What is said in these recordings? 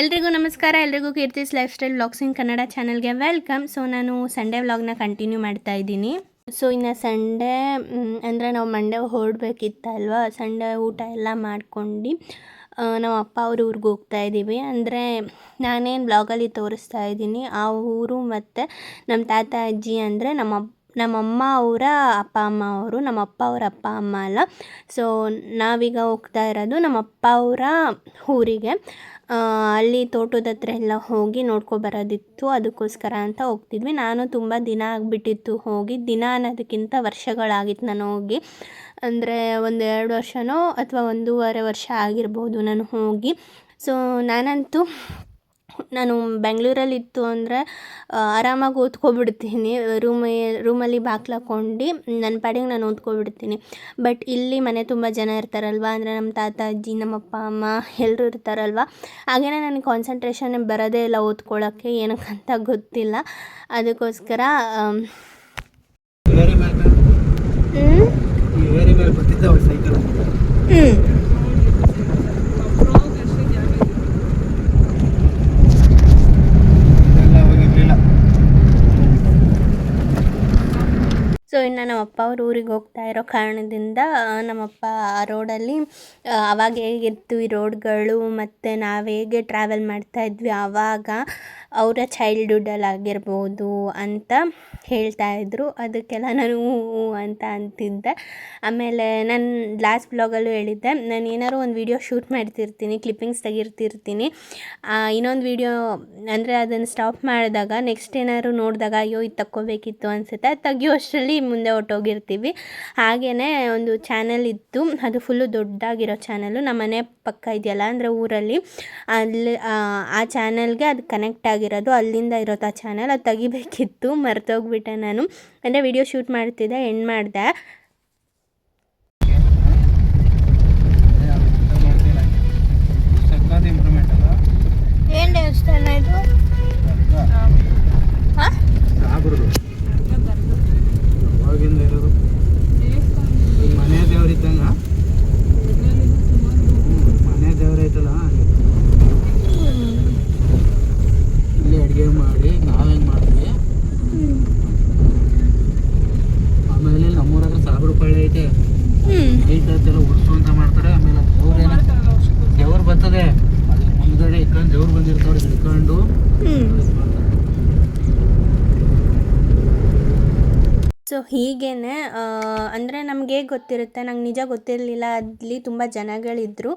ಎಲ್ರಿಗೂ ನಮಸ್ಕಾರ, ಎಲ್ರಿಗೂ Keerthi's lifestyle vlogs in Kannada ಚಾನಲ್ಗೆ ವೆಲ್ಕಮ್. ಸೊ ನಾನು ಸಂಡೇ ವ್ಲಾಗ್ನ ಕಂಟಿನ್ಯೂ ಮಾಡ್ತಾ ಇದ್ದೀನಿ. ಸೊ ಇನ್ನು ಸಂಡೇ ಅಂದರೆ ನಾವು ಮಂಡೇ ಹೊರಡ್ಬೇಕಿತ್ತಲ್ವ ಸಂಡೇ ಊಟ ಎಲ್ಲ ಮಾಡ್ಕೊಂಡು ನಾವು ಅಪ್ಪ ಅವ್ರ ಊರಿಗೆ ಹೋಗ್ತಾ ಇದ್ದೀವಿ ಅಂದರೆ ನಾನೇನು ಬ್ಲಾಗಲ್ಲಿ ತೋರಿಸ್ತಾ ಇದ್ದೀನಿ ಆ ಊರು ಮತ್ತು ನಮ್ಮ ತಾತ, ಅಜ್ಜಿ ಅಂದರೆ ನಮ್ಮ ನಮ್ಮಮ್ಮ ಅವರ ಅಪ್ಪ, ಅಮ್ಮ ಅವರು ನಮ್ಮ ಅಪ್ಪ ಅವರ ಅಪ್ಪ, ಅಮ್ಮ ಅಲ್ಲ. ಸೊ ನಾವೀಗ ಹೋಗ್ತಾ ಇರೋದು ನಮ್ಮ ಅಪ್ಪ ಅವರ ಊರಿಗೆ. ಅಲ್ಲಿ ತೋಟದ ಹತ್ರ ಎಲ್ಲ ಹೋಗಿ ನೋಡ್ಕೊ ಬರೋದಿತ್ತು, ಅದಕ್ಕೋಸ್ಕರ ಅಂತ ಹೋಗ್ತಿದ್ವಿ. ನಾನು ತುಂಬ ದಿನ ಆಗಿಬಿಟ್ಟಿತ್ತು ಹೋಗಿ, ದಿನ ಅನ್ನೋದಕ್ಕಿಂತ ವರ್ಷಗಳಾಗಿತ್ತು ನಾನು ಹೋಗಿ. ಅಂದರೆ ಒಂದು ಎರಡು ವರ್ಷನೋ ಅಥವಾ ಒಂದೂವರೆ ವರ್ಷ ಆಗಿರ್ಬೋದು ನಾನು ಹೋಗಿ. ಸೊ ನಾನಂತೂ ನಾನು ಬೆಂಗಳೂರಲ್ಲಿ ಇತ್ತು ಅಂದರೆ ಆರಾಮಾಗಿ ಓದ್ಕೊಬಿಡ್ತೀನಿ. ರೂಮೇ ರೂಮಲ್ಲಿ ಬಾಗ್ಲು ಹಾಕ್ಕೊಂಡು ನನ್ನ ಪಾಡಿಗೆ ನಾನು ಓದ್ಕೊಬಿಡ್ತೀನಿ. ಬಟ್ ಇಲ್ಲಿ ಮನೆ ತುಂಬ ಜನ ಇರ್ತಾರಲ್ವ? ಅಂದರೆ ನಮ್ಮ ತಾತ ಅಜ್ಜಿ ನಮ್ಮ ಅಪ್ಪ ಅಮ್ಮ ಎಲ್ಲರೂ ಇರ್ತಾರಲ್ವ? ಹಾಗೇನೆ ನನಗೆ ಕಾನ್ಸಂಟ್ರೇಷನ್ ಬರೋದೇ ಇಲ್ಲ ಓದ್ಕೊಳ್ಳೋಕ್ಕೆ ಏನಕ್ಕಂತ ಗೊತ್ತಿಲ್ಲ. ಅದಕ್ಕೋಸ್ಕರ ಆಮ್, ಸೊ ಅಪ್ಪ ಅವ್ರ ಊರಿಗೆ ಹೋಗ್ತಾ ಇರೋ ಕಾರಣದಿಂದ ನಮ್ಮ ನಮ್ಮಪ್ಪ ಆ ರೋಡಲ್ಲಿ ಅವಾಗ ಹೇಗಿತ್ತು ಈ ರೋಡ್ಗಳು ಮತ್ತು ನಾವು ಹೇಗೆ ಟ್ರಾವೆಲ್ ಮಾಡ್ತಾ ಇದ್ವಿ ಆವಾಗ ಅವರ ಚೈಲ್ಡ್ಹುಡ್ಡಲ್ಲಿ ಆಗಿರ್ಬೋದು ಅಂತ ಹೇಳ್ತಾ ಇದ್ದರು ಅದಕ್ಕೆಲ್ಲ ನಾನು ಹ್ಞೂ ಅಂತ ಅಂತಿದ್ದೆ. ಆಮೇಲೆ ನಾನು ಲಾಸ್ಟ್ ಬ್ಲಾಗಲ್ಲೂ ಹೇಳಿದ್ದೆ ನಾನು ಏನಾದ್ರು ಒಂದು ವೀಡಿಯೋ ಶೂಟ್ ಮಾಡ್ತಿರ್ತೀನಿ ಕ್ಲಿಪ್ಪಿಂಗ್ಸ್ ತೆಗಿರ್ತಿರ್ತೀನಿ. ಇನ್ನೊಂದು ವೀಡಿಯೋ ಅಂದರೆ ಅದನ್ನು ಸ್ಟಾಪ್ ಮಾಡಿದಾಗ ನೆಕ್ಸ್ಟ್ ಏನಾದ್ರು ನೋಡಿದಾಗ ಅಯ್ಯೋ ಇದು ತಕ್ಕೋಬೇಕಿತ್ತು ಅನಿಸುತ್ತೆ. ಅದು ತೆಗಿಯೋ ಅಷ್ಟರಲ್ಲಿ ಮುಂದೆ ಹೊಟ್ಟೋಗಿರ್ತೀವಿ ಹಾಗೆಯೇ ಒಂದು ಚಾನಲ್ ಇತ್ತು ಅದು ಫುಲ್ಲು ದೊಡ್ಡಾಗಿರೋ ಚಾನಲ್ಲು ನಮ್ಮ ಮನೆ ಪಕ್ಕ ಇದೆಯಲ್ಲ ಅಂದರೆ ಊರಲ್ಲಿ ಅಲ್ಲಿ ಆ, ಚಾನಲ್ಗೆ ಅದು ಕನೆಕ್ಟ್ ಆಗಿರೋದು ಅಲ್ಲಿಂದ ಇರೋದು ಆ ಚಾನಲ್ ಅದು ತೆಗಿಬೇಕಿತ್ತು ಮರ್ತೋಗ್ಬಿಟ್ಟೆ ನಾನು. ಅಂದರೆ ವಿಡಿಯೋ ಶೂಟ್ ಮಾಡ್ತಿದ್ದೆ ಎಂಡ್ ಮಾಡಿದೆ. ಏನು ದೇವಸ್ಥಾನ ಇದು? ಹಾಂ ಸಾಬ್ರದು ಅವಾಗಿಂದ ಇರೋದು ಈಗ ಮನೆ ದೇವ್ರ ಇದ್ದಂಗ ಹ್ಮ್, ಮನೆ ದೇವ್ರ ಐತಲ್ಲ ಅಲ್ಲಿ. ಇಲ್ಲಿ ಅಡುಗೆ ಮಾಡಿ ನಾವ್ ಹೆಂಗ್ ಮಾಡ್ತೀವಿ ಆಮೇಲೆ ನಮ್ಮೂರ ಹತ್ರ ಸಾಬ್ರ ಪಳ್ಳಿ ಐತೆ ಹ್ಞೂ ನೈಟ್ ಹೊತ್ತೆಲ್ಲ ಉಡ್ಸು ಅಂತ ಮಾಡ್ತಾರೆ ಆಮೇಲೆ ದೇವ್ರ ಏನ ದೇವ್ರು ಬರ್ತದೆ ಅದ್ರ ಮುಂದ್ಗಡೆ ಇಟ್ಕೊಂಡು ದೇವ್ರು ಬಂದಿರ್ತಾವ್ರೆ ಹಿಡ್ಕೊಂಡು ಹ್ಞೂ ಇದ್ ಮಾಡ್ತಾರೆ. ಸೊ ಹೀಗೇ ಅಂದರೆ ನಮಗೆ ಗೊತ್ತಿರುತ್ತೆ, ನಂಗೆ ನಿಜ ಗೊತ್ತಿರಲಿಲ್ಲ, ಅಲ್ಲಿ ತುಂಬ ಜನಗಳಿದ್ದರು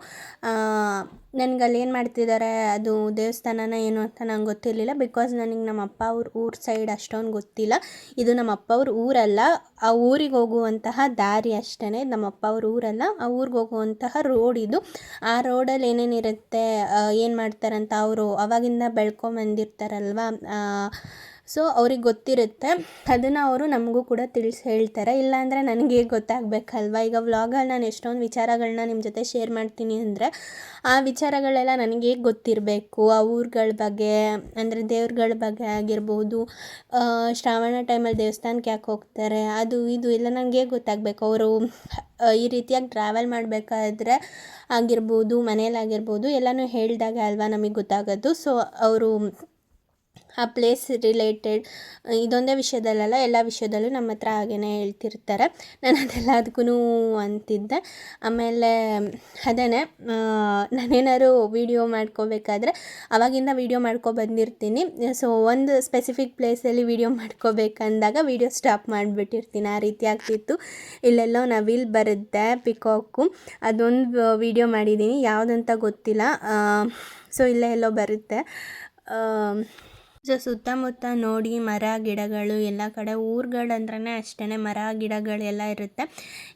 ನನಗೆ ಅಲ್ಲಿ ಏನು ಮಾಡ್ತಿದ್ದಾರೆ ಅದು ದೇವಸ್ಥಾನನ ಏನು ಅಂತ ನಂಗೆ ಗೊತ್ತಿರಲಿಲ್ಲ ಬಿಕಾಸ್ ನನಗೆ ನಮ್ಮ ಅಪ್ಪ ಅವ್ರ ಊರ ಸೈಡ್ ಅಷ್ಟೊಂದು ಗೊತ್ತಿಲ್ಲ. ಇದು ನಮ್ಮ ಅಪ್ಪ ಅವ್ರ ಊರಲ್ಲ, ಆ ಊರಿಗೆ ಹೋಗುವಂತಹ ದಾರಿ ಅಷ್ಟೇ ನಮ್ಮ ಅಪ್ಪ ಅವ್ರ ಊರಲ್ಲ, ಆ ಊರಿಗೆ ಹೋಗುವಂತಹ ರೋಡ್ ಇದು. ಆ ರೋಡಲ್ಲಿ ಏನೇನಿರುತ್ತೆ ಏನು ಮಾಡ್ತಾರಂತ ಅವರು ಅವಾಗಿಂದ ಬೆಳ್ಕೊಂಬಂದಿರ್ತಾರಲ್ವ ಸೊ ಅವ್ರಿಗೆ ಗೊತ್ತಿರುತ್ತೆ. ಅದನ್ನು ಅವರು ನಮಗೂ ಕೂಡ ತಿಳಿಸಿ, ಹೇಳ್ತಾರೆ. ಇಲ್ಲಾಂದರೆ ನನಗೆ ಗೊತ್ತಾಗಬೇಕಲ್ವಾ? ಈಗ ವ್ಲಾಗಲ್ಲಿ ನಾನು ಎಷ್ಟೊಂದು ವಿಚಾರಗಳನ್ನ ನಿಮ್ಮ ಜೊತೆ ಶೇರ್ ಮಾಡ್ತೀನಿ ಅಂದರೆ, ಆ ವಿಚಾರಗಳೆಲ್ಲ ನನಗೆ ಗೊತ್ತಿರಬೇಕು? ಆ ಊರುಗಳ ಬಗ್ಗೆ, ಅಂದರೆ ದೇವ್ರುಗಳ ಬಗ್ಗೆ ಆಗಿರ್ಬೋದು ಶ್ರಾವಣ ಟೈಮಲ್ಲಿ ದೇವಸ್ಥಾನಕ್ಕೆ ಯಾಕೆ ಹೋಗ್ತಾರೆ? ಅದು ಇದು ಎಲ್ಲ ನನಗೆ ಗೊತ್ತಾಗಬೇಕು? ಅವರು ಈ ರೀತಿಯಾಗಿ ಟ್ರಾವೆಲ್ ಮಾಡಬೇಕಾದ್ರೆ ಆಗಿರ್ಬೋದು ಮನೇಲಾಗಿರ್ಬೋದು ಎಲ್ಲನೂ ಹೇಳಿದಾಗ ಅಲ್ವಾ ನಮಗೆ ಗೊತ್ತಾಗೋದು. ಸೊ, ಅವರು ಆ ಪ್ಲೇಸ್ ರಿಲೇಟೆಡ್ ಇದೊಂದೇ ವಿಷಯದಲ್ಲಲ್ಲ, ಎಲ್ಲ ವಿಷಯದಲ್ಲೂ ನಮ್ಮ ಹತ್ರ ಹಾಗೇ ಹೇಳ್ತಿರ್ತಾರೆ. ನಾನು ಅದೆಲ್ಲ ಅದಕ್ಕೂ ಅಂತಿದ್ದೆ. ಆಮೇಲೆ ಅದೇ ನಾನೇನಾದ್ರು ವೀಡಿಯೋ ಮಾಡ್ಕೋಬೇಕಾದ್ರೆ, ಅವಾಗಿಂದ ವೀಡಿಯೋ ಮಾಡ್ಕೊ ಬಂದಿರ್ತೀನಿ. ಸೊ ಒಂದು ಸ್ಪೆಸಿಫಿಕ್ ಪ್ಲೇಸಲ್ಲಿ ವೀಡಿಯೋ ಮಾಡ್ಕೋಬೇಕಂದಾಗ ವೀಡಿಯೋ ಸ್ಟಾಪ್ ಮಾಡಿಬಿಟ್ಟಿರ್ತೀನಿ. ಆ ರೀತಿ ಆಗ್ತಿತ್ತು. ಇಲ್ಲೆಲ್ಲೋ ನವಿಲ್ ಬರುತ್ತೆ ಪಿಕಾಕು ಅದೊಂದು ವೀಡಿಯೋ ಮಾಡಿದ್ದೀನಿ. ಯಾವುದಂತ ಗೊತ್ತಿಲ್ಲ. ಸೊ ಇಲ್ಲೇ ಎಲ್ಲೋ ಬರುತ್ತೆ. ಸೊ ಸುತ್ತಮುತ್ತ ನೋಡಿ ಮರ, ಗಿಡಗಳು ಎಲ್ಲ ಕಡೆ ಊರುಗಳಂದ್ರೇ ಅಷ್ಟೇ ಮರ ಗಿಡಗಳೆಲ್ಲ ಇರುತ್ತೆ.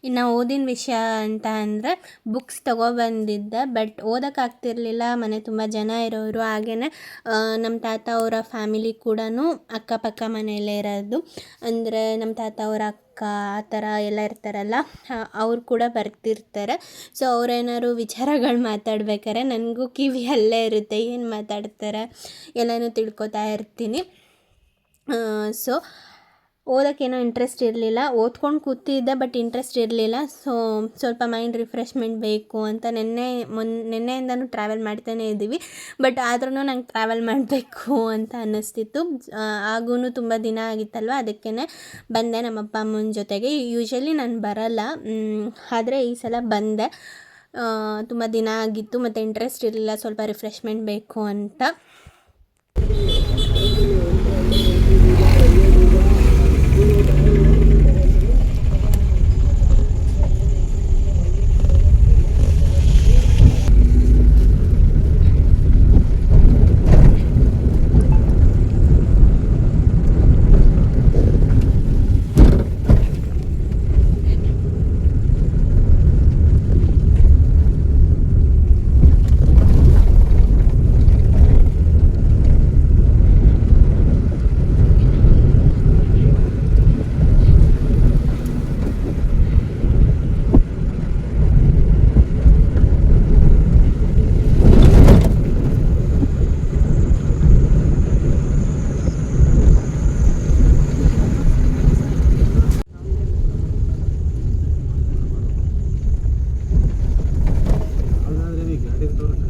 ಇನ್ನು ಓದಿನ ವಿಷಯ ಅಂತ ಅಂದರೆ ಬುಕ್ಸ್ ತೊಗೊಬಂದಿದ್ದೆ ಬಟ್ ಓದೋಕ್ಕಾಗ್ತಿರ್ಲಿಲ್ಲ ಮನೆ ತುಂಬ ಜನ ಇರೋರು ಹಾಗೆಯೇ ನಮ್ಮ ತಾತ ಅವರ ಫ್ಯಾಮಿಲಿ ಕೂಡ ಅಕ್ಕಪಕ್ಕ ಮನೆಯಲ್ಲೇ ಇರೋದು. ಅಂದರೆ ನಮ್ಮ ತಾತ ಅವರ ಅಕ್ಕ ಆ ಥರ ಎಲ್ಲ ಇರ್ತಾರಲ್ಲ ಅವ್ರು ಕೂಡ ಬರ್ತಿರ್ತಾರೆ ಸೊ ಅವ್ರೇನಾದ್ರು ವಿಚಾರಗಳು ಮಾತಾಡ್ಬೇಕಾರೆ ನನಗೂ ಕಿವಿ ಅಲ್ಲೇ ಇರುತ್ತೆ, ಏನು ಮಾತಾಡ್ತಾರೆ, ಎಲ್ಲನೂ ತಿಳ್ಕೊತಾ ಇರ್ತೀನಿ. ಸೊ ಓದೋಕ್ಕೇನೋ ಇಂಟ್ರೆಸ್ಟ್ ಇರಲಿಲ್ಲ. ಓದ್ಕೊಂಡು ಕೂತಿದ್ದೆ ಬಟ್ ಇಂಟ್ರೆಸ್ಟ್ ಇರಲಿಲ್ಲ. ಸೊ ಸ್ವಲ್ಪ ಮೈಂಡ್ ರಿಫ್ರೆಶ್ಮೆಂಟ್ ಬೇಕು ಅಂತ ನಿನ್ನೆ ಮೊನ್, ನಿನ್ನೆಯಿಂದನೂ ಟ್ರಾವೆಲ್ ಮಾಡ್ತಾನೇ ಇದ್ದೀವಿ. ಬಟ್ ಆದ್ರೂ ನಂಗೆ ಟ್ರಾವೆಲ್ ಮಾಡಬೇಕು ಅಂತ ಅನ್ನಿಸ್ತಿತ್ತು. ಆಗೂ ತುಂಬ ದಿನ ಆಗಿತ್ತಲ್ವ? ಅದಕ್ಕೇ ಬಂದೆ ನಮ್ಮ ಅಪ್ಪ ಅಮ್ಮನ ಜೊತೆಗೆ. ಯೂಶ್ವಲಿ ನಾನು ಬರಲ್ಲ. ಆದರೆ ಈ ಸಲ ಬಂದೆ. ತುಂಬ ದಿನ ಆಗಿತ್ತು, ಮತ್ತು ಇಂಟ್ರೆಸ್ಟ್ ಇರಲಿಲ್ಲ. ಸ್ವಲ್ಪ ರಿಫ್ರೆಶ್ಮೆಂಟ್ ಬೇಕು ಅಂತ ಹಾಗಾದ್ರೆ ನೀವು ಗಾಡಿ ತೋರಿಸಿ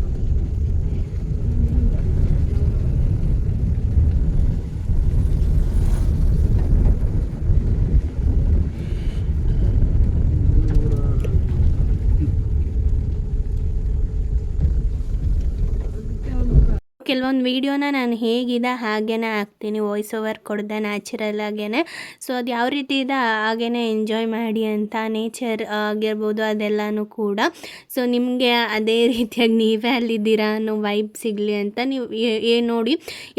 ಕೆಲವೊಂದು ವೀಡಿಯೋನ ನಾನು ಹೇಗಿದೆ ಹಾಗೇ ಹಾಕ್ತೀನಿ. ವಾಯ್ಸ್ ಓವರ್ ಕೊಡದೆ ನ್ಯಾಚುರಲ್ ಆಗೇ ಸೊ ಅದು ಯಾವ ರೀತಿ ಇದೆ ಹಾಗೇ ಎಂಜಾಯ್ ಮಾಡಿ ಅಂತ ನೇಚರ್ ಆಗಿರ್ಬೋದು ಅದೆಲ್ಲನೂ ಕೂಡ. ಸೊ ನಿಮಗೆ ಅದೇ ರೀತಿಯಾಗಿ ನೀವೇ ಅಲ್ಲಿದ್ದೀರಾ ಅನ್ನೋ ವೈಬ್ ಸಿಗಲಿ ಅಂತ ನೀವು ಏ ನೋಡಿ.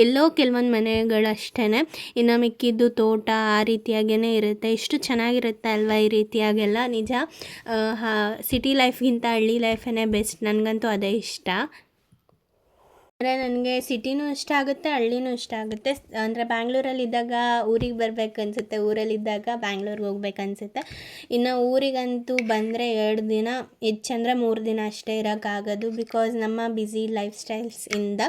ಎಲ್ಲೋ ಕೆಲವೊಂದು ಮನೆಗಳಷ್ಟೇ ಇನ್ನು ಮಿಕ್ಕಿದ್ದು ತೋಟ ಆ ರೀತಿಯಾಗೇ ಇರುತ್ತೆ. ಎಷ್ಟು ಚೆನ್ನಾಗಿರುತ್ತೆ ಅಲ್ವಾ ಈ ರೀತಿಯಾಗೆಲ್ಲ? ನಿಜ? ಸಿಟಿ ಲೈಫ್ಗಿಂತ ಹಳ್ಳಿ ಲೈಫೇ ಬೆಸ್ಟ್ ನನಗಂತೂ ಅದೇ ಇಷ್ಟ. ಅಂದರೆ ನನಗೆ ಸಿಟಿನೂ ಇಷ್ಟ ಆಗುತ್ತೆ, ಹಳ್ಳಿನೂ ಇಷ್ಟ ಆಗುತ್ತೆ. ಅಂದರೆ ಬ್ಯಾಂಗ್ಳೂರಲ್ಲಿದ್ದಾಗ ಊರಿಗೆ ಬರ್ಬೇಕು ಅನಿಸುತ್ತೆ. ಊರಲ್ಲಿದ್ದಾಗ ಬ್ಯಾಂಗ್ಳೂರ್ಗೆ ಹೋಗ್ಬೇಕು ಅನಿಸುತ್ತೆ. ಇನ್ನು ಊರಿಗಂತೂ ಬಂದರೆ ಎರಡು ದಿನ, ಹೆಚ್ಚಂದ್ರೆ ಮೂರು ದಿನ ಅಷ್ಟೇ ಇರೋಕ್ಕಾಗೋದು ಬಿಕಾಸ್ ನಮ್ಮ ಬ್ಯುಸಿ ಲೈಫ್ ಸ್ಟೈಲ್ಸಿಂದ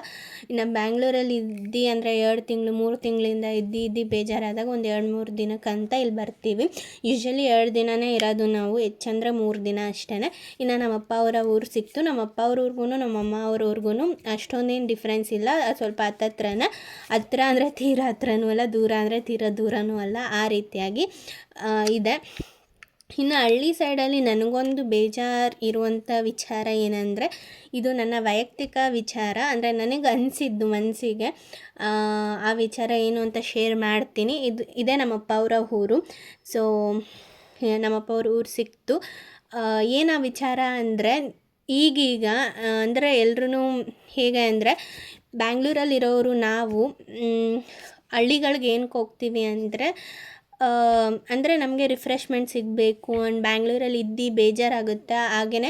ಇನ್ನು ಬ್ಯಾಂಗ್ಳೂರಲ್ಲಿ ಇದ್ದು ಅಂದರೆ ಎರಡು ತಿಂಗಳು, ಮೂರು ತಿಂಗಳಿಂದ ಇದ್ದು ಇದ್ದು ಬೇಜಾರಾದಾಗ ಒಂದು ಎರಡು ಮೂರು ದಿನಕ್ಕಂತ ಇಲ್ಲಿ ಬರ್ತೀವಿ. ಯೂಶ್ವಲಿ ಎರಡು ದಿನವೇ ಇರೋದು ನಾವು, ಹೆಚ್ಚಂದ್ರೆ ಮೂರು ದಿನ ಅಷ್ಟೇ ಇನ್ನು ನಮ್ಮಪ್ಪ ಅವರ ಊರು ಸಿಕ್ತು. ನಮ್ಮಪ್ಪ ಅವ್ರ ಊರಿಗೂ ನಮ್ಮ ಅಮ್ಮ ಅವ್ರ ಊರಿಗೂ ಅಷ್ಟೊಂದೇನು ಡಿಫ್ರೆನ್ಸ್ ಇಲ್ಲ. ಸ್ವಲ್ಪ ಹತ್ತತ್ರನೇ, ಹತ್ರ ಅಂದರೆ ತೀರ ಹತ್ರನೂ ಅಲ್ಲ, ದೂರ ಅಂದರೆ ತೀರ ದೂರನೂ ಅಲ್ಲ, ಆ ರೀತಿಯಾಗಿ ಇದೆ. ಇನ್ನು ಹಳ್ಳಿ ಸೈಡಲ್ಲಿ ನನಗೊಂದು ಬೇಜಾರು ಇರುವಂಥ ವಿಚಾರ ಏನಂದರೆ, ಇದು ನನ್ನ ವೈಯಕ್ತಿಕ ವಿಚಾರ, ಅಂದರೆ ನನಗೆ ಅನಿಸಿದ್ದು ಮನಸ್ಸಿಗೆ ಆ ವಿಚಾರ ಏನು ಅಂತ ಶೇರ್ ಮಾಡ್ತೀನಿ. ಇದು, ಇದೇ ನಮ್ಮಪ್ಪ ಅವರ ಊರು. ಸೊ ನಮ್ಮಪ್ಪ ಅವ್ರ ಊರು ಸಿಕ್ತು. ಏನು ಆ ವಿಚಾರ ಅಂದರೆ ಈಗೀಗ ಅಂದರೆ ಎಲ್ರೂ ಹೇಗೆ ಅಂದರೆ ಬ್ಯಾಂಗ್ಳೂರಲ್ಲಿರೋರು ನಾವು ಹಳ್ಳಿಗಳಿಗೆ ಏನಕ್ಕೆ ಹೋಗ್ತೀವಿ ಅಂದರೆ ಅಂದರೆ ನಮಗೆ ರಿಫ್ರೆಶ್ಮೆಂಟ್ ಸಿಗಬೇಕು ಆ್ಯಂಡ್ ಬ್ಯಾಂಗ್ಳೂರಲ್ಲಿ ಇದ್ದು ಬೇಜಾರಾಗುತ್ತೆ. ಹಾಗೆಯೇ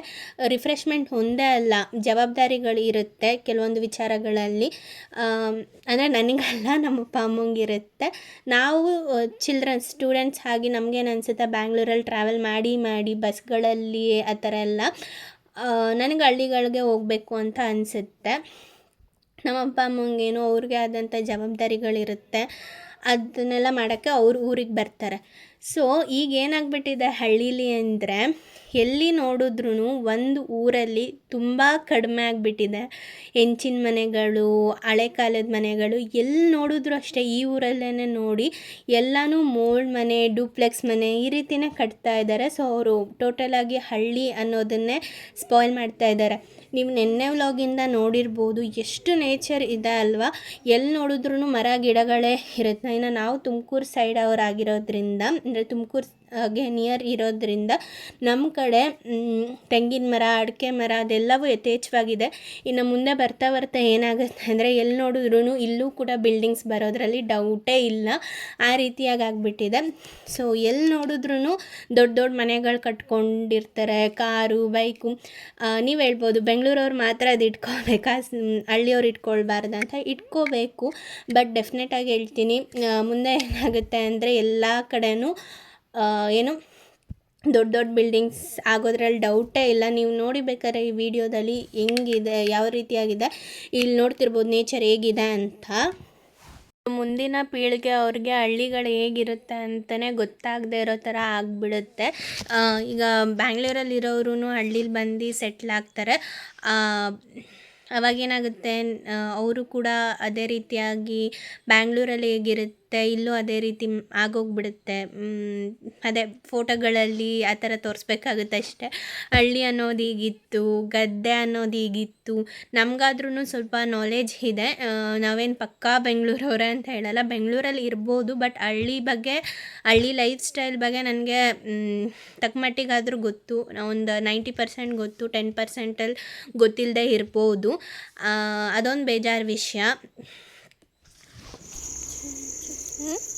ರಿಫ್ರೆಶ್ಮೆಂಟ್ ಒಂದೇ ಅಲ್ಲ, ಜವಾಬ್ದಾರಿಗಳು ಇರುತ್ತೆ ಕೆಲವೊಂದು ವಿಚಾರಗಳಲ್ಲಿ. ಅಂದರೆ ನನಗಲ್ಲ ನಮ್ಮ ಅಪ್ಪ ಅಮ್ಮಂಗಿರುತ್ತೆ. ನಾವು ಚಿಲ್ಡ್ರನ್ಸ್ ಸ್ಟೂಡೆಂಟ್ಸ್ ಆಗಿ ನಮಗೇನು ಅನಿಸುತ್ತೆ ಬ್ಯಾಂಗ್ಳೂರಲ್ಲಿ ಟ್ರಾವೆಲ್ ಮಾಡಿ ಮಾಡಿ ಬಸ್ಗಳಲ್ಲಿ ಆ ಥರ ಎಲ್ಲ. ನನಗೆ ಹಳ್ಳಿಗಳಿಗೆ ಹೋಗಬೇಕು ಅಂತ ಅನಿಸುತ್ತೆ. ನಮ್ಮ ಅಪ್ಪ ಅಮ್ಮಂಗೇನೋ ಅವ್ರಿಗೆ ಆದಂಥ ಜವಾಬ್ದಾರಿಗಳಿರುತ್ತೆ. ಅದನ್ನೆಲ್ಲ ಮಾಡೋಕ್ಕೆ ಅವ್ರ ಊರಿಗೆ ಬರ್ತಾರೆ. ಸೊ ಈಗ ಏನಾಗ್ಬಿಟ್ಟಿದೆ ಹಳ್ಳೀಲಿ ಅಂದರೆ ಎಲ್ಲಿ ನೋಡಿದ್ರೂ ಒಂದು ಊರಲ್ಲಿ ತುಂಬ ಕಡಿಮೆ ಆಗಿಬಿಟ್ಟಿದೆ. ಹೆಂಚಿನ ಮನೆಗಳು, ಹಳೆ ಕಾಲದ ಮನೆಗಳು ಎಲ್ಲಿ ನೋಡಿದ್ರು ಅಷ್ಟೇ ಈ ಊರಲ್ಲೇ ನೋಡಿ ಎಲ್ಲನೂ ಮೋಲ್ಡ್ ಮನೆ ಡೂಪ್ಲೆಕ್ಸ್ ಮನೆ ಈ ರೀತಿನೇ ಕಟ್ತಾ ಇದ್ದಾರೆ. ಸೊ ಅವರು ಟೋಟಲಾಗಿ ಹಳ್ಳಿ ಅನ್ನೋದನ್ನೇ ಸ್ಪಾಯ್ಲ್ ಮಾಡ್ತಾ ಇದ್ದಾರೆ. ನೀವು ನಿನ್ನೆ ವ್ಲಾಗಿಂದ ನೋಡಿರ್ಬೋದು ಎಷ್ಟು ನೇಚರ್ ಇದೆ ಅಲ್ವಾ? ಎಲ್ಲಿ ನೋಡಿದ್ರೂ ಮರ, ಗಿಡಗಳೇ ಇರುತ್ತೆ. ಇನ್ನು ನಾವು ತುಮಕೂರು ಸೈಡ್ ಅವರಾಗಿರೋದ್ರಿಂದ, ಅಂದರೆ ತುಮಕೂರು ಗೆ ನಿಯರ್ ಇರೋದ್ರಿಂದ ನಮ್ಮ ಕಡೆ ತೆಂಗಿನ ಮರ ಅಡಿಕೆ ಮರ ಅದೆಲ್ಲವೂ ಯಥೇಚ್ಛವಾಗಿದೆ. ಇನ್ನು ಮುಂದೆ ಬರ್ತಾ ಬರ್ತಾ ಏನಾಗುತ್ತೆ ಅಂದರೆ ಎಲ್ಲಿ ನೋಡಿದ್ರೂ ಇಲ್ಲೂ ಕೂಡ ಬಿಲ್ಡಿಂಗ್ಸ್ ಬರೋದ್ರಲ್ಲಿ ಡೌಟೇ ಇಲ್ಲ. ಆ ರೀತಿಯಾಗಿ ಆಗಿಬಿಟ್ಟಿದೆ. ಸೊ ಎಲ್ಲಿ ನೋಡಿದ್ರೂ ದೊಡ್ಡ ದೊಡ್ಡ ಮನೆಗಳು ಕಟ್ಕೊಂಡಿರ್ತಾರೆ ಕಾರು ಬೈಕು. ನೀವು ಹೇಳ್ಬೋದು ಬೆಂಗಳೂರವ್ರು ಮಾತ್ರ ಅದು ಇಟ್ಕೋಬೇಕಾ? ಹಳ್ಳಿಯವ್ರು ಇಟ್ಕೊಳ್ಬಾರ್ದು ಅಂತ ಇಟ್ಕೋಬೇಕು. ಬಟ್ ಡೆಫಿನೆಟಾಗಿ ಹೇಳ್ತೀನಿ ಮುಂದೆ ಏನಾಗುತ್ತೆ ಅಂದರೆ ಎಲ್ಲ ಕಡೆನೂ ಆ, ಏನು ದೊಡ್ಡ ದೊಡ್ಡ ಬಿಲ್ಡಿಂಗ್ಸ್ ಆಗೋದ್ರಲ್ಲಿ ಡೌಟೇ ಇಲ್ಲ. ನೀವು ನೋಡಿಬೇಕಾದ್ರೆ ಈ ವಿಡಿಯೋದಲ್ಲಿ ಹೆಂಗಿದೆ, ಯಾವ ರೀತಿಯಾಗಿದೆ. ಇಲ್ಲಿ ನೋಡ್ತಿರ್ಬೋದು ನೇಚರ್ ಹೇಗಿದೆ ಅಂತ. ಮುಂದಿನ ಪೀಳಿಗೆ ಅವ್ರಿಗೆ ಹಳ್ಳಿಗಳು ಹೇಗಿರುತ್ತೆ ಅಂತಲೇ ಗೊತ್ತಾಗದೇ ಇರೋ ಥರ ಆಗಿಬಿಡುತ್ತೆ. ಈಗ ಬ್ಯಾಂಗ್ಳೂರಲ್ಲಿರೋರು ಹಳ್ಳೀಲಿ ಬಂದು ಸೆಟ್ಲ್ ಆಗ್ತಾರೆ. ಅವಾಗೇನಾಗುತ್ತೆ ಅವರು ಕೂಡ ಅದೇ ರೀತಿಯಾಗಿ ಬ್ಯಾಂಗ್ಳೂರಲ್ಲಿ ಹೇಗಿರುತ್ತೆ ಇಲ್ಲೂ ಅದೇ ರೀತಿ ಆಗೋಗ್ಬಿಡುತ್ತೆ. ಅದೇ ಫೋಟೋಗಳಲ್ಲಿ ಆ ಥರ ತೋರಿಸ್ಬೇಕಾಗುತ್ತೆ ಅಷ್ಟೇ. ಹಳ್ಳಿ ಅನ್ನೋದು ಹೀಗಿತ್ತು ಗದ್ದೆ ಅನ್ನೋದು ಹೀಗಿತ್ತು ನಮ್ಗಾದ್ರೂ ಸ್ವಲ್ಪ ನಾಲೆಜ್ ಇದೆ. ನಾವೇನು ಪಕ್ಕಾ ಬೆಂಗಳೂರವ್ರೆ ಅಂತ ಹೇಳಲ್ಲ, ಬೆಂಗಳೂರಲ್ಲಿ ಇರ್ಬೋದು ಬಟ್ ಹಳ್ಳಿ ಬಗ್ಗೆ, ಹಳ್ಳಿ ಲೈಫ್ ಸ್ಟೈಲ್ ಬಗ್ಗೆ ನನಗೆ ತಕ್ಕ ಮಟ್ಟಿಗಾದರೂ ಗೊತ್ತು. ಒಂದು ನೈಂಟಿ ಪರ್ಸೆಂಟ್ ಗೊತ್ತು ಟೆನ್ ಪರ್ಸೆಂಟಲ್ಲಿ ಗೊತ್ತಿಲ್ಲದೆ ಇರ್ಬೋದು. ಅದೊಂದು ಬೇಜಾರು ವಿಷಯ. হুম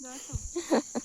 难受。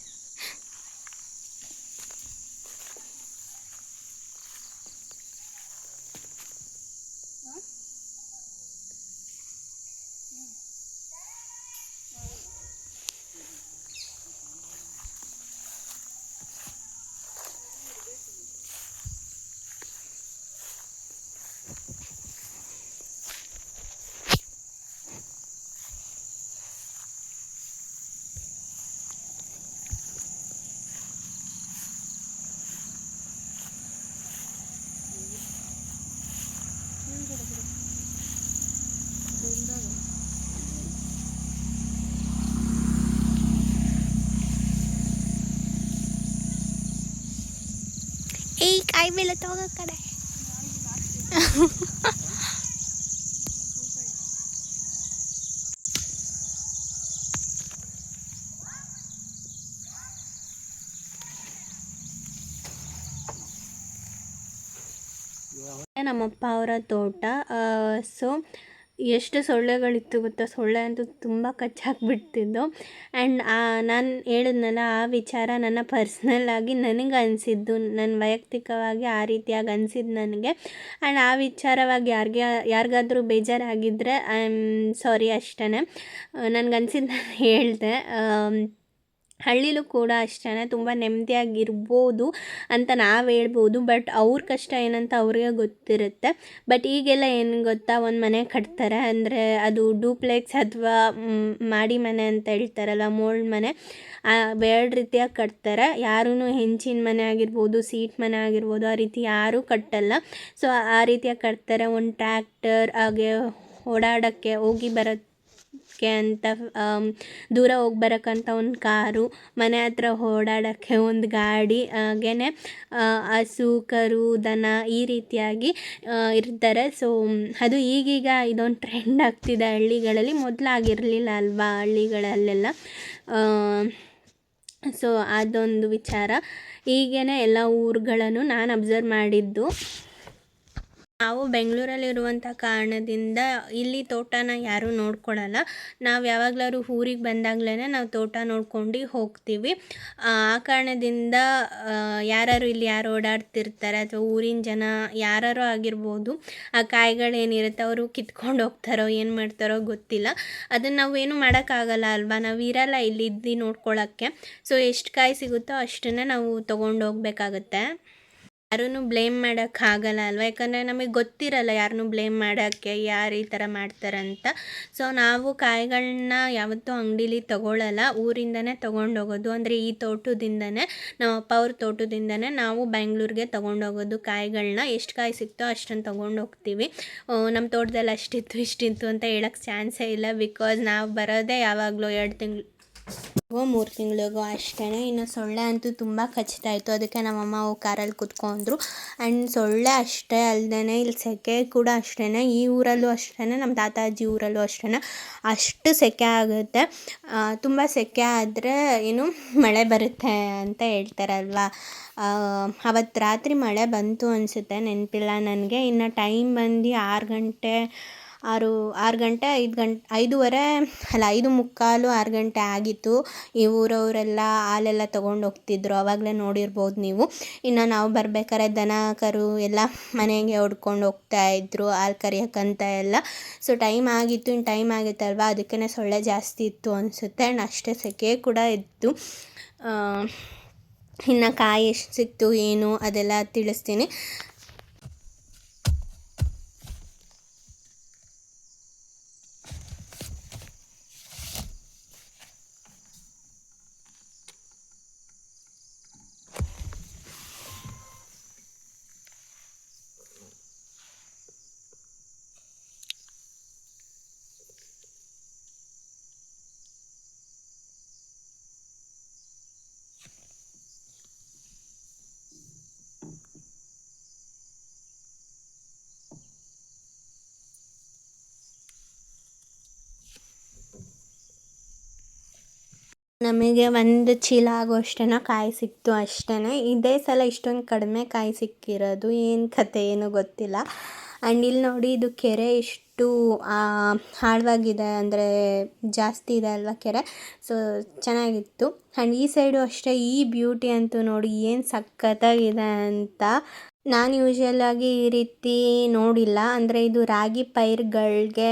ಕಾಯಿ ಬೀಳ ಹೋಗೋ ಕಡೆ ನಮ್ಮಪ್ಪ ಅವರ ತೋಟ. ಸೊ ಎಷ್ಟು ಸೊಳ್ಳೆಗಳಿತ್ತು ಗೊತ್ತಾ? ಸೊಳ್ಳೆ ಅಂತೂ ತುಂಬ ಕಚ್ಚಾಕ್ಬಿಡ್ತಿದ್ದು ಆ್ಯಂಡ್ ನಾನು ಹೇಳಿದ್ನಲ್ಲ ಆ ವಿಚಾರ ನನ್ನ ಪರ್ಸ್ನಲ್ಲಾಗಿ ನನಗೆ ಅನಿಸಿದ್ದು. ನನ್ನ ವೈಯಕ್ತಿಕವಾಗಿ ಆ ರೀತಿಯಾಗಿ ಅನ್ಸಿದ್ದು ನನಗೆ. ಆ್ಯಂಡ್ ಆ ವಿಚಾರವಾಗಿ ಯಾರಿಗೆ, ಯಾರಿಗಾದರೂ ಬೇಜಾರಾಗಿದ್ದರೆ ಐ ಆಮ್ ಸಾರಿ ಅಷ್ಟೇ ನನಗೆ ಅನ್ಸಿದ್ದು ನಾನು ಹೇಳಿದೆ. ಹಳ್ಳಿಲೂ ಕೂಡ ಅಷ್ಟೇ ತುಂಬ ನೆಮ್ಮದಿಯಾಗಿರ್ಬೋದು ಅಂತ ನಾವು ಹೇಳ್ಬೋದು. ಬಟ್ ಅವ್ರ ಕಷ್ಟ ಏನಂತ ಅವ್ರಿಗೆ ಗೊತ್ತಿರುತ್ತೆ. ಬಟ್ ಈಗೆಲ್ಲ ಏನು ಗೊತ್ತಾ? ಒಂದು ಮನೆ ಕಟ್ತಾರೆ. ಅಂದರೆ ಅದು ಡೂಪ್ಲೆಕ್ಸ್ ಅಥವಾ ಮಾಡಿ ಮನೆ ಅಂತ ಹೇಳ್ತಾರಲ್ಲ ಮೋಲ್ಡ್ ಮನೆ. ಎರಡು ರೀತಿಯಾಗಿ ಕಟ್ತಾರೆ. ಯಾರೂ ಹೆಂಚಿನ ಮನೆ ಆಗಿರ್ಬೋದು, ಸೀಟ್ ಮನೆ ಆಗಿರ್ಬೋದು, ಆ ರೀತಿ ಯಾರೂ ಕಟ್ಟಲ್ಲ. ಸೊ ಆ ರೀತಿಯಾಗಿ ಕಟ್ತಾರೆ. ಒಂದು ಟ್ರ್ಯಾಕ್ಟರ್ ಹಾಗೆ ಓಡಾಡೋಕ್ಕೆ ಹೋಗಿ ಬರೋಕ್ಕೆ ಅಂತ ದೂರ ಹೋಗಿ ಒಂದು ಕಾರು, ಮನೆ ಹತ್ರ ಓಡಾಡೋಕ್ಕೆ ಒಂದು ಗಾಡಿ ಹಾಗೇ ಹಸು, ಕರು, ದನ ಈ ರೀತಿಯಾಗಿ ಇರ್ತಾರೆ. ಸೊ ಅದು ಈಗೀಗ ಇದೊಂದು ಟ್ರೆಂಡ್ ಆಗ್ತಿದೆ ಹಳ್ಳಿಗಳಲ್ಲಿ. ಮೊದಲು ಆಗಿರಲಿಲ್ಲ ಅಲ್ವಾ ಹಳ್ಳಿಗಳಲ್ಲೆಲ್ಲ? ಸೊ ಅದೊಂದು ವಿಚಾರ. ಹೀಗೇ ಎಲ್ಲ ಊರುಗಳನ್ನು ನಾನು ಅಬ್ಸರ್ವ್ ಮಾಡಿದ್ದು. ನಾವು ಬೆಂಗಳೂರಲ್ಲಿರುವಂಥ ಕಾರಣದಿಂದ ಇಲ್ಲಿ ತೋಟನ ಯಾರೂ ನೋಡ್ಕೊಳ್ಳಲ್ಲ ನಾವು ಯಾವಾಗ್ಲಾದ್ರೂ ಊರಿಗೆ ಬಂದಾಗಲೇ ನಾವು ತೋಟ ನೋಡ್ಕೊಂಡು ಹೋಗ್ತೀವಿ. ಆ ಕಾರಣದಿಂದ ಯಾರು ಇಲ್ಲಿ ಯಾರು ಓಡಾಡ್ತಿರ್ತಾರೆ ಅಥವಾ ಊರಿನ ಜನ ಯಾರಾರು ಆಗಿರ್ಬೋದು, ಆ ಕಾಯಿಗಳೇನಿರುತ್ತೆ ಅವರು ಕಿತ್ಕೊಂಡು ಹೋಗ್ತಾರೋ, ಏನು ಮಾಡ್ತಾರೋ ಗೊತ್ತಿಲ್ಲ. ಅದನ್ನು ನಾವು ಏನು ಮಾಡೋಕ್ಕಾಗಲ್ಲ ಅಲ್ವಾ? ನಾವು ಇರಲ್ಲ ಇಲ್ಲಿ ಇದ್ದು ನೋಡ್ಕೊಳ್ಳೋಕ್ಕೆ ಸೊ, ಎಷ್ಟು ಕಾಯಿ ಸಿಗುತ್ತೋ ಅಷ್ಟನ್ನೇ ನಾವು ತೊಗೊಂಡು ಹೋಗ್ಬೇಕಾಗತ್ತೆ. ಯಾರನ್ನೂ ಬ್ಲೇಮ್ ಮಾಡೋಕ್ಕಾಗಲ್ಲ ಅಲ್ವಾ? ಯಾಕಂದರೆ ನಮಗೆ ಗೊತ್ತಿರಲ್ಲ ಯಾರನ್ನೂ ಬ್ಲೇಮ್ ಮಾಡೋಕ್ಕೆ ಯಾರು ಈ ಥರ ಮಾಡ್ತಾರಂತ. ಸೊ ನಾವು ಕಾಯಿಗಳನ್ನ ಯಾವತ್ತೂ ಅಂಗಡೀಲಿ ತೊಗೊಳ್ಳಲ್ಲ ಊರಿಂದನೇ ತೊಗೊಂಡೋಗೋದು. ಅಂದರೆ ಈ ತೋಟದಿಂದನೇ ನಮ್ಮ ಅಪ್ಪ ಅವ್ರ ತೋಟದಿಂದನೇ ನಾವು ಬೆಂಗ್ಳೂರಿಗೆ ತೊಗೊಂಡೋಗೋದು ಕಾಯಿಗಳನ್ನ ಎಷ್ಟು ಕಾಯಿ ಸಿಕ್ತೋ ಅಷ್ಟನ್ನು ತೊಗೊಂಡು ಹೋಗ್ತೀವಿ ನಮ್ಮ ತೋಟದಲ್ಲಿ ಅಷ್ಟಿತ್ತು, ಇಷ್ಟಿತ್ತು ಅಂತ ಹೇಳೋಕ್ಕೆ ಚಾನ್ಸೇ ಇಲ್ಲ. ಬಿಕಾಸ್ ನಾವು ಬರೋದೇ ಯಾವಾಗಲೂ ಎರಡು ತಿಂಗಳು ಮೂರು ತಿಂಗಳಿಗೂ ಅಷ್ಟೇ ಇನ್ನು ಸೊಳ್ಳೆ ಅಂತೂ ತುಂಬ ಕಚ್ತಾ ಇತ್ತು. ಅದಕ್ಕೆ ನಮ್ಮಮ್ಮ ಅವು ಕಾರಲ್ಲಿ ಕುತ್ಕೊಂಡ್ರು. ಆ್ಯಂಡ್ ಸೊಳ್ಳೆ ಅಷ್ಟೇ ಅಲ್ಲದೇ ಇಲ್ಲಿ ಸೆಕೆ ಕೂಡ ಅಷ್ಟೇ ಈ ಊರಲ್ಲೂ ಅಷ್ಟೇ ನಮ್ಮ ತಾತ ಅಜ್ಜಿ ಊರಲ್ಲೂ ಅಷ್ಟೇ ಅಷ್ಟು ಸೆಕೆ ಆಗುತ್ತೆ. ತುಂಬ ಸೆಕೆ ಆದರೆ ಏನು ಮಳೆ ಬರುತ್ತೆ ಅಂತ ಹೇಳ್ತಾರಲ್ವಾ? ಅವತ್ತು ರಾತ್ರಿ ಮಳೆ ಬಂತು ಅನಿಸುತ್ತೆ, ನೆನಪಿಲ್ಲ ನನಗೆ. ಇನ್ನು ಟೈಮ್ ಬಂದು ಆರು ಗಂಟೆ ಆರು ಆರು ಗಂಟೆ, ಐದು ಗಂಟೆ, ಐದೂವರೆ, ಅಲ್ಲ ಐದು ಮುಕ್ಕಾಲು, ಆರು ಗಂಟೆ ಆಗಿತ್ತು. ಈ ಊರವರೆಲ್ಲ ಹಾಲೆಲ್ಲ ತೊಗೊಂಡು ಹೋಗ್ತಿದ್ರು. ಆವಾಗಲೇ ನೋಡಿರ್ಬೋದು ನೀವು. ಇನ್ನು ನಾವು ಬರ್ಬೇಕಾದ್ರೆ ದನ ಕರು ಎಲ್ಲ ಮನೆಗೆ ಹೊಡ್ಕೊಂಡು ಹೋಗ್ತಾ ಇದ್ರು. ಹಾಲು ಕರಿಯೋಕ್ಕಂತ ಎಲ್ಲ. ಸೊ ಟೈಮ್ ಆಗಿತ್ತು. ಇನ್ನು ಟೈಮ್ ಆಗಿತ್ತಲ್ವ? ಅದಕ್ಕೇ ಸೊಳ್ಳೆ ಜಾಸ್ತಿ ಇತ್ತು ಅನಿಸುತ್ತೆ. ಆ್ಯಂಡ್ ಅಷ್ಟೇ ಸೆಕೆ ಕೂಡ ಇತ್ತು. ಇನ್ನು ಕಾಯಿ ಎಷ್ಟು ಸಿಕ್ತು, ಏನು ಅದೆಲ್ಲ ತಿಳಿಸ್ತೀನಿ. ನಮಗೆ ಒಂದು ಚೀಲ ಆಗುವಷ್ಟೇನೋ ಕಾಯಿ ಸಿಕ್ತು ಅಷ್ಟೇ ಇದೇ ಸಲ ಇಷ್ಟೊಂದು ಕಡಿಮೆ ಕಾಯಿ ಸಿಕ್ಕಿರೋದು. ಏನು ಕತೆ ಏನೋ ಗೊತ್ತಿಲ್ಲ. ಆ್ಯಂಡ್ ಇಲ್ಲಿ ನೋಡಿ ಇದು ಕೆರೆ ಎಷ್ಟು ಆಳವಾಗಿದೆ ಅಂದರೆ ಜಾಸ್ತಿ ಇದೆ ಅಲ್ವಾ ಕೆರೆ. ಸೊ, ಚೆನ್ನಾಗಿತ್ತು. ಆ್ಯಂಡ್ ಈ ಸೈಡು ಅಷ್ಟೇ ಈ ಬ್ಯೂಟಿ ಅಂತೂ ನೋಡಿ ಏನು ಸಖತ್ತಾಗಿದೆ ಅಂತ ನಾನು ಯೂಶ್ವಲಾಗಿ ಈ ರೀತಿ ನೋಡಿಲ್ಲ. ಅಂದರೆ ಇದು ರಾಗಿ ಪೈರುಗಳಿಗೆ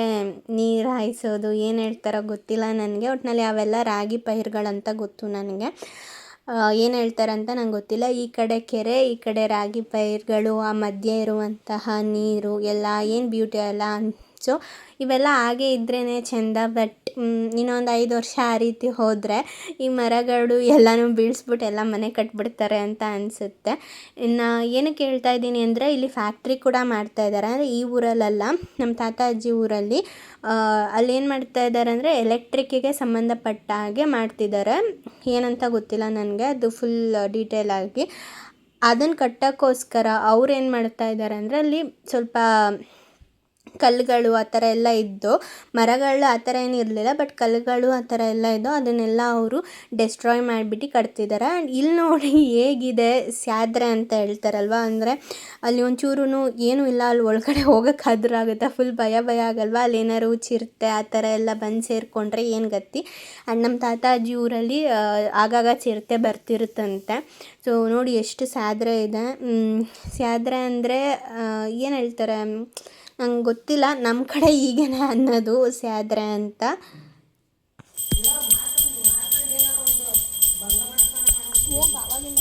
ನೀರು ಹಾಯಿಸೋದು ಏನು ಹೇಳ್ತಾರೋ ಗೊತ್ತಿಲ್ಲ ನನಗೆ. ಒಟ್ಟಿನಲ್ಲಿ ಅವೆಲ್ಲ ರಾಗಿ ಪೈರುಗಳಂತ ಗೊತ್ತು ನನಗೆ. ಏನು ಹೇಳ್ತಾರಂತ ನಂಗೆ ಗೊತ್ತಿಲ್ಲ. ಈ ಕಡೆ ಕೆರೆ, ಈ ಕಡೆ ರಾಗಿ ಪೈರುಗಳು, ಆ ಮಧ್ಯೆ ಇರುವಂತಹ ನೀರು, ಎಲ್ಲ ಏನು ಬ್ಯೂಟಿ ಅಲ್ಲ ಸೊ ಇವೆಲ್ಲ ಹಾಗೆ ಇದ್ರೇ ಚೆಂದ. ಬಟ್ ಇನ್ನೊಂದು ಐದು ವರ್ಷ ಆ ರೀತಿ ಹೋದರೆ ಈ ಮರಗಳು ಎಲ್ಲನೂ ಬೀಳ್ಸ್ಬಿಟ್ಟು ಎಲ್ಲ ಮನೆ ಕಟ್ಬಿಡ್ತಾರೆ ಅಂತ ಅನಿಸುತ್ತೆ. ಇನ್ನು ಏನಕ್ಕೆ ಹೇಳ್ತಾ ಇದ್ದೀನಿ ಅಂದರೆ ಇಲ್ಲಿ ಫ್ಯಾಕ್ಟ್ರಿ ಕೂಡ ಮಾಡ್ತಾ ಇದ್ದಾರೆ ಅಂದರೆ ಈ ಊರಲ್ಲೆಲ್ಲ ನಮ್ಮ ತಾತ ಅಜ್ಜಿ ಊರಲ್ಲಿ ಅಲ್ಲೇನು ಮಾಡ್ತಾ ಇದ್ದಾರೆ ಅಂದರೆ ಎಲೆಕ್ಟ್ರಿಕ್ಕಿಗೆ ಸಂಬಂಧಪಟ್ಟ ಹಾಗೆ ಮಾಡ್ತಿದ್ದಾರೆ ಏನಂತ ಗೊತ್ತಿಲ್ಲ ನನಗೆ, ಅದು ಫುಲ್ ಡೀಟೇಲ್ ಆಗಿ. ಅದನ್ನು ಕಟ್ಟೋಕ್ಕೋಸ್ಕರ ಅವ್ರು ಏನು ಮಾಡ್ತಾ ಇದ್ದಾರೆ ಅಂದರೆ ಅಲ್ಲಿ ಸ್ವಲ್ಪ ಕಲ್ಲುಗಳು ಆ ಥರ ಎಲ್ಲ ಇದ್ದು, ಮರಗಳು ಆ ಥರ ಏನು ಇರಲಿಲ್ಲ ಬಟ್ ಕಲ್ಲುಗಳು ಆ ಥರ ಎಲ್ಲ ಇದ್ದು, ಅದನ್ನೆಲ್ಲ ಅವರು ಡೆಸ್ಟ್ರಾಯ್ ಮಾಡಿಬಿಟ್ಟು ಕಟ್ತಿದ್ದಾರೆ. ಆ್ಯಂಡ್ ಇಲ್ಲಿ ನೋಡಿ ಹೇಗಿದೆ ಸ್ಯಾದ್ರೆ ಅಂತ ಹೇಳ್ತಾರಲ್ವ? ಅಂದರೆ ಅಲ್ಲಿ ಒಂಚೂರು ಏನೂ ಇಲ್ಲ, ಅಲ್ಲಿ ಒಳಗಡೆ ಹೋಗೋಕ್ಕಾದ್ರೂ ಆಗುತ್ತಾ. ಫುಲ್ ಭಯ ಭಯ ಆಗಲ್ವಾ? ಅಲ್ಲಿ ಏನಾದ್ರು ಚಿರತೆ ಆ ಥರ ಎಲ್ಲ ಬಂದು ಸೇರಿಕೊಂಡ್ರೆ ಏನು ಗತ್ತಿ ಆ್ಯಂಡ್ ನಮ್ಮ ತಾತ ಅಜ್ಜಿ ಊರಲ್ಲಿ ಆಗಾಗ ಚಿರತೆ ಬರ್ತಿರುತ್ತಂತೆ. ಸೊ ನೋಡಿ ಎಷ್ಟು ಸ್ಯಾದ್ರೆ ಇದೆ. ಸ್ಯಾದ್ರೆ ಅಂದರೆ ಏನು ಹೇಳ್ತಾರೆ? ನಂಗೆ ಗೊತ್ತಿಲ್ಲ ನಮ್ಮ ಕಡೆ ಹೀಗೇನೆ ಅನ್ನೋದು ಸ್ಯಾದ್ರೆ ಅಂತ. ಹೋಗಿ ಅವಾಗಿಂದ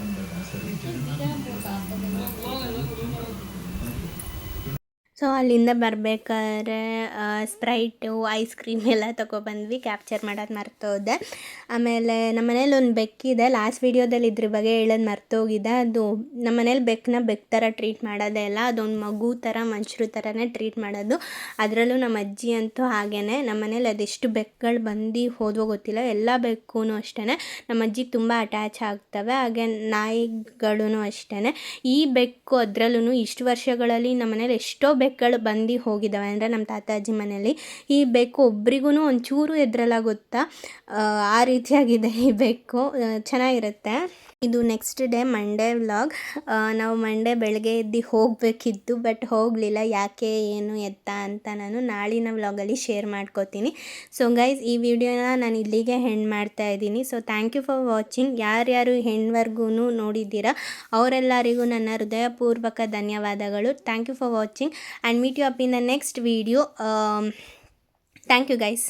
ng baga sa region. Hindi ka po ka. So, ಅಲ್ಲಿಂದ ಬರಬೇಕಾದ್ರೆ ಸ್ಪ್ರೈಟು ಐಸ್ ಕ್ರೀಮ್ ಎಲ್ಲ ತೊಗೊಬಂದ್ವಿ ಕ್ಯಾಪ್ಚರ್ ಮಾಡೋದು ಮರ್ತೋದೆ. ಆಮೇಲೆ ನಮ್ಮ ಮನೇಲಿ ಒಂದು ಬೆಕ್ಕಿದೆ ಲಾಸ್ಟ್ ವೀಡಿಯೋದಲ್ಲಿ ಇದ್ರ ಬಗ್ಗೆ ಹೇಳೋದು ಮರ್ತೋಗಿದೆ. ಅದು ನಮ್ಮ ಮನೇಲಿ ಬೆಕ್ಕನ್ನ ಬೆಕ್ ಥರ ಟ್ರೀಟ್ ಮಾಡೋದೇ ಇಲ್ಲ, ಅದೊಂದು ಮಗು ಥರ ಮನುಷ್ಯರು ಥರನೇ ಟ್ರೀಟ್ ಮಾಡೋದು. ಅದರಲ್ಲೂ ನಮ್ಮ ಅಜ್ಜಿ ಅಂತೂ ಹಾಗೇ ನಮ್ಮ ಮನೇಲಿ ಅದೆಷ್ಟು ಬೆಕ್ಕಗಳು ಬಂದು ಹೋದ್ವೋ ಗೊತ್ತಿಲ್ಲ, ಎಲ್ಲ ಬೆಕ್ಕೂ ಅಷ್ಟೇ ನಮ್ಮ ಅಜ್ಜಿಗೆ ತುಂಬ ಅಟ್ಯಾಚ್ ಆಗ್ತವೆ, ಹಾಗೆ ನಾಯಿಗಳೂ ಅಷ್ಟೇ ಈ ಬೆಕ್ಕು ಅದರಲ್ಲೂ ಇಷ್ಟು ವರ್ಷಗಳಲ್ಲಿ ನಮ್ಮ ಮನೇಲಿ ಎಷ್ಟೋ ಬೆಕ್ಕುಗಳು ಬಂದು ಹೋಗಿದ್ದಾವೆ ಅಂದರೆ ನಮ್ಮ ತಾತ ಅಜ್ಜಿ ಮನೆಯಲ್ಲಿ. ಈ ಬೆಕ್ಕು ಒಬ್ರಿಗೂ ಒಂಚೂರು ಎದ್ರಲ್ಲ ಗೊತ್ತಾ? ಆ ರೀತಿಯಾಗಿದೆ ಈ ಬೆಕ್ಕು. ಚೆನ್ನಾಗಿರುತ್ತೆ. ಇದು ನೆಕ್ಸ್ಟ್ ಡೇ ಮಂಡೇ ವ್ಲಾಗ್ ನಾವು ಮಂಡೇ ಬೆಳಗ್ಗೆ ಎದ್ದು ಹೋಗಬೇಕಿತ್ತು ಬಟ್ ಹೋಗಲಿಲ್ಲ. ಯಾಕೆ, ಏನು, ಎತ್ತ ಅಂತ ನಾನು ನಾಳಿನ ವ್ಲಾಗಲ್ಲಿ ಶೇರ್ ಮಾಡ್ಕೋತೀನಿ. ಸೊ ಗೈಸ್ ಈ ವಿಡಿಯೋನ ನಾನು ಇಲ್ಲಿಗೆ ಹೆಣ್ ಮಾಡ್ತಾ ಇದ್ದೀನಿ. So thank you for watching ಯಾರ್ಯಾರು ಹೆಣ್ವರ್ಗೂ ನೋಡಿದ್ದೀರಾ, ಅವರೆಲ್ಲರಿಗೂ ನನ್ನ ಹೃದಯಪೂರ್ವಕ ಧನ್ಯವಾದಗಳು. Thank you for watching and meet you up in the next video thank you guys